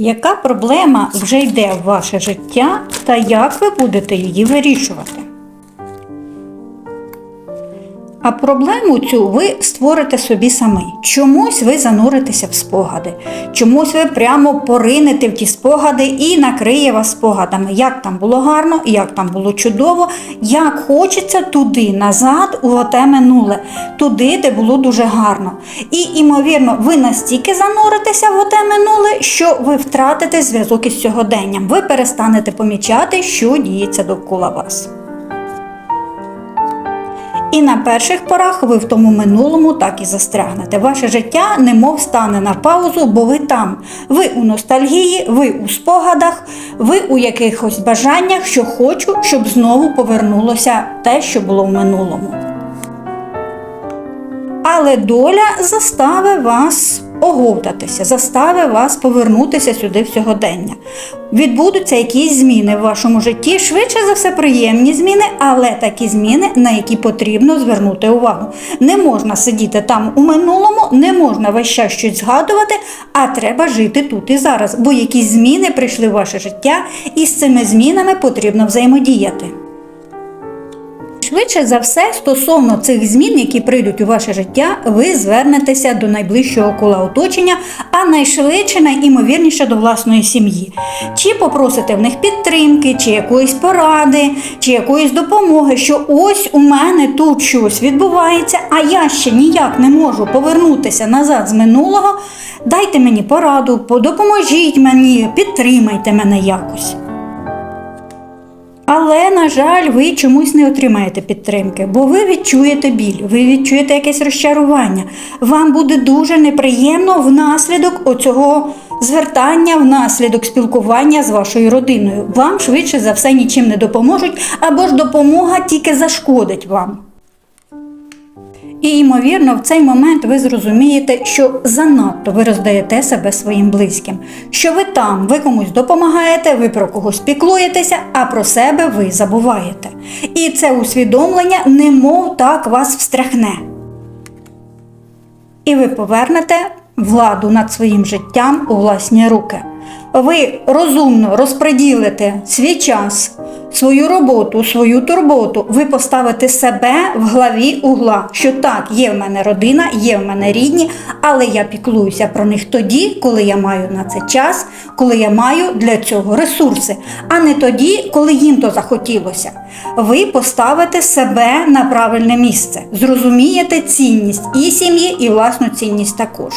Яка проблема вже йде в ваше життя та як ви будете її вирішувати? А проблему цю ви створите собі самі. Чомусь ви зануритеся в спогади, чомусь ви прямо поринете в ті спогади і накриє вас спогадами, як там було гарно, як там було чудово, як хочеться туди, назад, у оте минуле, туди, де було дуже гарно. І, імовірно, ви настільки зануритеся в оте минуле, що ви втратите зв'язок із сьогоденням. Ви перестанете помічати, що діється довкола вас. І на перших порах ви в тому минулому так і застрягнете. Ваше життя немов стане на паузу, бо ви там. Ви у ностальгії, ви у спогадах, ви у якихось бажаннях, що хочу, щоб знову повернулося те, що було в минулому. Але доля застави вас оговтатися, заставить вас повернутися сюди в сьогодення. Відбудуться якісь зміни в вашому житті, швидше за все приємні зміни, але такі зміни, на які потрібно звернути увагу. Не можна сидіти там у минулому, не можна весь час щось згадувати, а треба жити тут і зараз, бо якісь зміни прийшли в ваше життя, і з цими змінами потрібно взаємодіяти. Швидше за все, стосовно цих змін, які прийдуть у ваше життя, ви звернетеся до найближчого кола оточення, а найшвидше, найімовірніше до власної сім'ї. Чи попросите в них підтримки, чи якоїсь поради, чи якоїсь допомоги, що ось у мене тут щось відбувається, а я ще ніяк не можу повернутися назад з минулого. Дайте мені пораду, допоможіть мені, підтримайте мене якось. Але, на жаль, ви чомусь не отримаєте підтримки, бо ви відчуєте біль, ви відчуєте якесь розчарування. Вам буде дуже неприємно внаслідок оцього звертання, внаслідок спілкування з вашою родиною. Вам швидше за все нічим не допоможуть, або ж допомога тільки зашкодить вам. І, ймовірно, в цей момент ви зрозумієте, що занадто ви роздаєте себе своїм близьким, що ви там, ви комусь допомагаєте, ви про когось піклуєтеся, а про себе ви забуваєте. І це усвідомлення немов так вас встряхне. І ви повернете владу над своїм життям у власні руки. Ви розумно розподілите свій час, свою роботу, свою турботу. Ви поставите себе в главі угла, що так, є в мене родина, є в мене рідні, але я піклуюся про них тоді, коли я маю на це час, коли я маю для цього ресурси, а не тоді, коли їм то захотілося. Ви поставите себе на правильне місце, зрозумієте цінність і сім'ї, і власну цінність також.